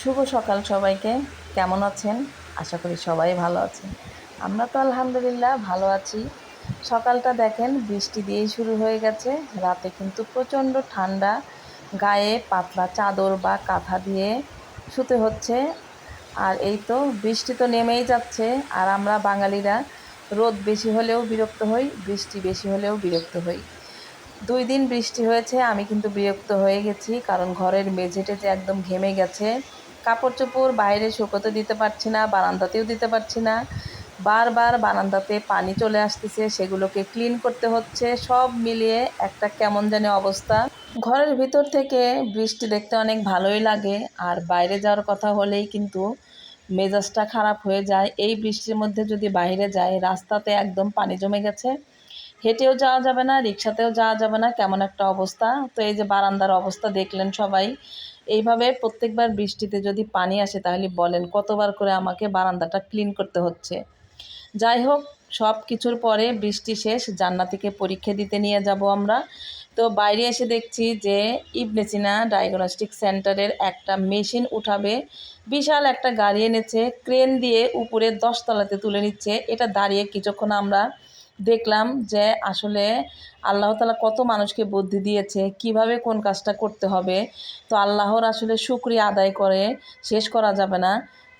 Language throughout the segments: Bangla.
শুভ সকাল সবাইকে। কেমন আছেন? আশা করি সবাই ভালো আছেন। আমরা তো আলহামদুলিল্লাহ ভালো আছি। সকালটা দেখেন, বৃষ্টি দিয়েই শুরু হয়ে গেছে। রাতে কিন্তু প্রচণ্ড ঠান্ডা। গায়ে পাতলা চাদর বা কাঁথা দিয়ে শুতে হচ্ছে। আর এই তো বৃষ্টি তো নেমেই যাচ্ছে। আর আমরা বাঙালিরা রোদ বেশি হলেও বিরক্ত হই, বৃষ্টি বেশি হলেও বিরক্ত হই। দুই দিন বৃষ্টি হয়েছে, আমি কিন্তু বিরক্ত হয়ে গেছি। কারণ ঘরের মেঝেটে যে একদম ঘেমে গেছে। কাপড় চোপড় বাইরে শুকোতে দিতে পারছি না, বারান্দাতেও দিতে পারছি না। বারবার বারান্দাতে পানি চলে আসতেছে, সেগুলোকে ক্লিন করতে হচ্ছে। সব মিলিয়ে একটা কেমন জানি অবস্থা। ঘরের ভিতর থেকে বৃষ্টি দেখতে অনেক ভালোই লাগে, আর বাইরে যাওয়ার কথা হলেই কিন্তু মেজাজটা খারাপ হয়ে যায়। এই বৃষ্টির মধ্যে যদি বাইরে যায় রাস্তাতে একদম পানি জমে গেছে। হেঁটেও যাওয়া যাবে না, রিক্সাতেও যাওয়া যাবে না, কেমন একটা অবস্থা। তো এই যে বারান্দার অবস্থা দেখলেন সবাই এইভাবে প্রত্যেকবার বৃষ্টিতে যদি পানি আসে তাহলে বলেন কতবার করে আমাকে বারান্দাটা ক্লিন করতে হচ্ছে। যাই হোক, সব কিছুর পরে বৃষ্টি শেষ, জান্নাতিকে পরীক্ষা দিতে নিয়ে যাব আমরা। তো বাইরে এসে দেখছি যে ইবনেচিনা ডায়াগনস্টিক সেন্টারের একটা মেশিন উঠাবে। বিশাল একটা গাড়ি এনেছে, ক্রেন দিয়ে উপরে দশতলাতে তুলে নিচ্ছে। এটা দাঁড়িয়ে কিছুক্ষণ আমরা দেখলাম যে আসলে আল্লাহ তালা কত মানুষকে বুদ্ধি দিয়েছে, কীভাবে কোন কাজটা করতে হবে। তো আল্লাহর আসলে শুক্রিয়া আদায় করে শেষ করা যাবে না।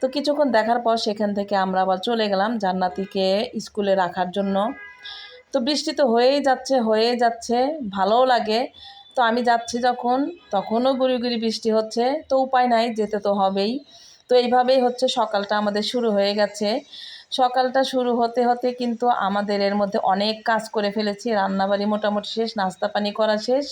তো কিছুক্ষণ দেখার পর সেখান থেকে আমরা আবার চলে গেলাম জান্নাতিকে স্কুলে রাখার জন্য। তো বৃষ্টি তো হয়েই যাচ্ছে হয়েই যাচ্ছে, ভালোও লাগে। তো আমি যাচ্ছি যখন, তখনও গুড়ি গুড়ি বৃষ্টি হচ্ছে, তো উপায় নাই, যেতে তো হবেই। তো এইভাবেই হচ্ছে সকালটা আমাদের শুরু হয়ে গেছে। সকালটা শুরু হতে হতে কিন্তু আমাদের এর মধ্যে অনেক কাজ করে ফেলেছি। রান্নাবাড়ি মোটামুটি শেষ, নাস্তা পানি করা শেষ।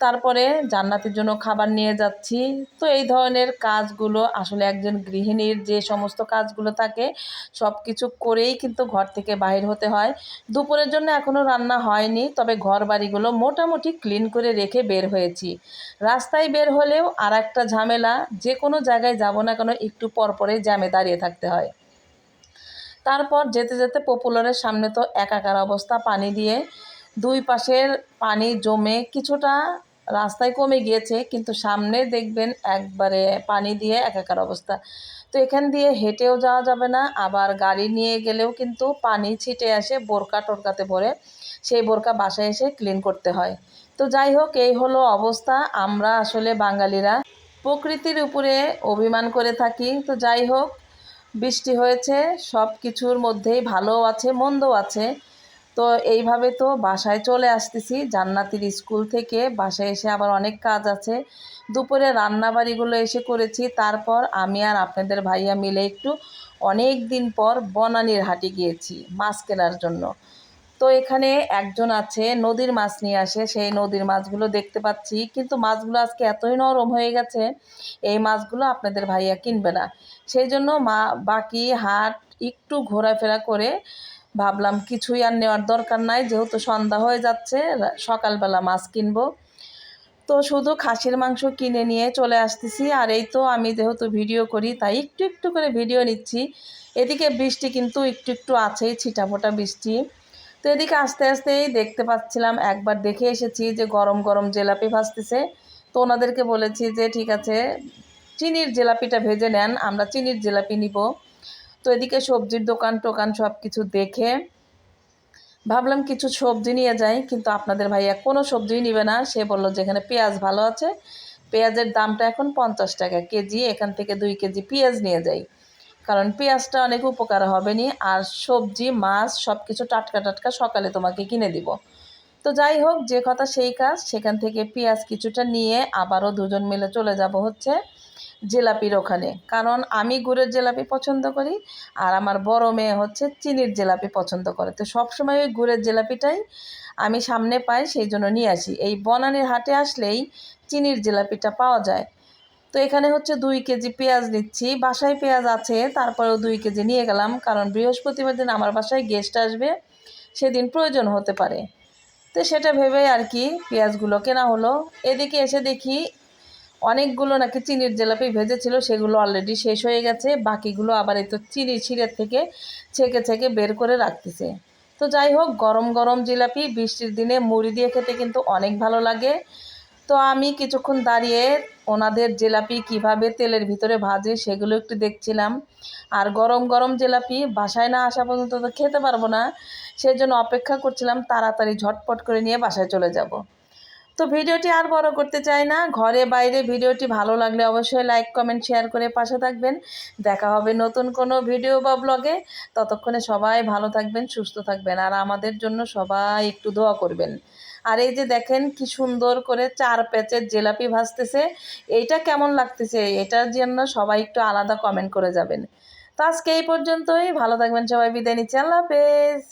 তারপরে জান্নাতের জন্য খাবার নিয়ে যাচ্ছি। তো এই ধরনের কাজগুলো আসলে একজন গৃহিণীর যে সমস্ত কাজগুলো থাকে সব কিছু করেই কিন্তু ঘর থেকে বাহির হতে হয়। দুপুরের জন্য এখনও রান্না হয়নি, তবে ঘর বাড়িগুলো মোটামুটি ক্লিন করে রেখে বের হয়েছি। রাস্তায় বের হলেও আর একটা ঝামেলা, যে কোনো জায়গায় যাব না কেন একটু পরপরে জ্যামে দাঁড়িয়ে থাকতে হয়। তারপর যেতে যেতে পপুলারের সামনে তো একাকার অবস্থা, পানি দিয়ে দুই পাশের পানি জমে কিছুটা রাস্তায় কমে গিয়েছে, কিন্তু সামনে দেখবেন একবারে পানি দিয়ে একাকার অবস্থা। তো এখান দিয়ে হেঁটেও যাওয়া যাবে না, আবার গাড়ি নিয়ে গেলেও কিন্তু পানি ছিটে আসে, বোরকা টোরকাতে ভরে সেই বোরকা বাসায় এসে ক্লিন করতে হয়। তো যাই হোক, এই হলো অবস্থা, আমরা আসলে বাঙালিরা প্রকৃতির উপরে অভিমান করে থাকি। তো যাই হোক বৃষ্টি হয়েছে সব কিছুর মধ্যেই ভালো আছে, মন্দও আছে। তো এইভাবে তো বাসায় চলে আসতেছি, জান্নাতির স্কুল থেকে বাসায় এসে আবার অনেক কাজ আছে। দুপুরে রান্নাবাড়িগুলো এসে করেছি, তারপর আমি আর আপনাদের ভাইয়া মিলে একটু অনেক দিন পর বনানির হাটে গিয়েছি, মাছ কেনার জন্য। তো এখানে একজন আছে, নদীর মাছ নিয়ে আসে। সেই নদীর মাছগুলো দেখতে পাচ্ছি। কিন্তু মাছগুলো আজকে এতই নরম হয়ে গেছে, এই মাছগুলো আপনাদের ভাইয়া কিনবে না। সেই জন্য মা, বাকি হাট একটু ঘোরাফেরা করে ভাবলাম কিছুই আর নেওয়ার দরকার নাই। যেহেতু সন্ধ্যা হয়ে যাচ্ছে সকালবেলা মাছ কিনবো। তো শুধু খাসির মাংস কিনে নিয়ে চলে আসতেছি। আর এই তো আমি যেহেতু ভিডিও করি, তাই একটু একটু করে ভিডিও নিচ্ছি। এদিকে বৃষ্টি কিন্তু একটু একটু আছেই, ছিটাফোটা বৃষ্টি। তো এদিকে আস্তে আস্তেই দেখতে পাচ্ছিলাম, একবার দেখে এসেছি যে গরম গরম জেলাপি ভাজতেছে। তো ওনাদেরকে বলেছি যে, ঠিক আছে, চিনির জেলাপিটা ভেজে নেন, আমরা চিনির জেলাপি নিব। তো এদিকে সবজির দোকান টোকান সব কিছু দেখে ভাবলাম কিছু সবজি নিয়ে যাই, কিন্তু আপনাদের ভাইয়া কোনো সবজিই নিবে না। সে বলল যেখানে পেঁয়াজ ভালো আছে, পেঁয়াজের দামটা এখন পঞ্চাশ টাকা কেজি, এখান থেকে দুই কেজি পেঁয়াজ নিয়ে যাই। কারণ পেঁয়াজটা অনেক উপকার হবে নি আর সবজি, মাছ সব কিছু টাটকা টাটকা সকালে তোমাকে কিনে দিব। তো যাই হোক, যে কথা সেই কাজ। সেখান থেকে পেঁয়াজ কিছুটা নিয়ে আবারও দুজন মিলে চলে যাব হচ্ছে জেলাপির ওখানে। কারণ আমি গুড়ের জেলাপি পছন্দ করি আর আমার বড় মেয়ে হচ্ছে চিনির জেলাপি পছন্দ করে। তো সবসময় ওই গুড়ের জেলাপিটাই আমি সামনে পাই, সেই জন্য নিয়ে আসি। এই বনানির হাটে আসলেই চিনির জেলাপিটা পাওয়া যায়। তো এখানে হচ্ছে দুই কেজি পেঁয়াজ নিচ্ছি। বাসায় পেঁয়াজ আছে, তারপরেও দুই কেজি নিয়ে গেলাম। কারণ বৃহস্পতিবার দিন আমার বাসায় গেস্ট আসবে, সেদিন প্রয়োজন হতে পারে। তো সেটা ভেবে আর কি পেঁয়াজগুলো কেনা হলো। এদিকে এসে দেখি অনেকগুলো নাকি চিনির জেলাপি ভেজেছিল, সেগুলো অলরেডি শেষ হয়ে গেছে। বাকিগুলো আবার এই তো চিনি ছিঁড়ের থেকে ছেঁকে ছেঁকে বের করে রাখতেছে। তো যাই হোক, গরম গরম জিলাপি, বৃষ্টির দিনে মুড়ি দিয়ে খেতে কিন্তু অনেক ভালো লাগে। তো আমি কিছুক্ষণ দাঁড়িয়ে ওনাদের জেলাপি কীভাবে তেলের ভিতরে ভাজে সেগুলো একটু দেখছিলাম। আর গরম গরম জেলাপি বাসায় না আসা পর্যন্ত তো খেতে পারব না সেই জন্য অপেক্ষা করছিলাম তাড়াতাড়ি ঝটপট করে নিয়ে বাসায় চলে যাব। তো ভিডিওটি আর বড় করতে চাই না, ঘরে বাইরে ভিডিওটি ভালো লাগলে অবশ্যই লাইক, কমেন্ট, শেয়ার করে পাশে থাকবেন। দেখা হবে নতুন কোনো ভিডিও বা ব্লগে। ততক্ষণে সবাই ভালো থাকবেন, সুস্থ থাকবেন, আর আমাদের জন্য সবাই একটু দোয়া করবেন। আর এই যে দেখেন কি সুন্দর করে চার প্যাচের জেলাপি ভাজতেছে। এইটা কেমন লাগতেছে? এটার জন্য সবাই একটু আলাদা কমেন্ট করে যাবেন। তো আজকে এই পর্যন্তই। ভালো থাকবেন সবাই। বিদায় নিচ্ছি। আল্লাহ হাফেজ।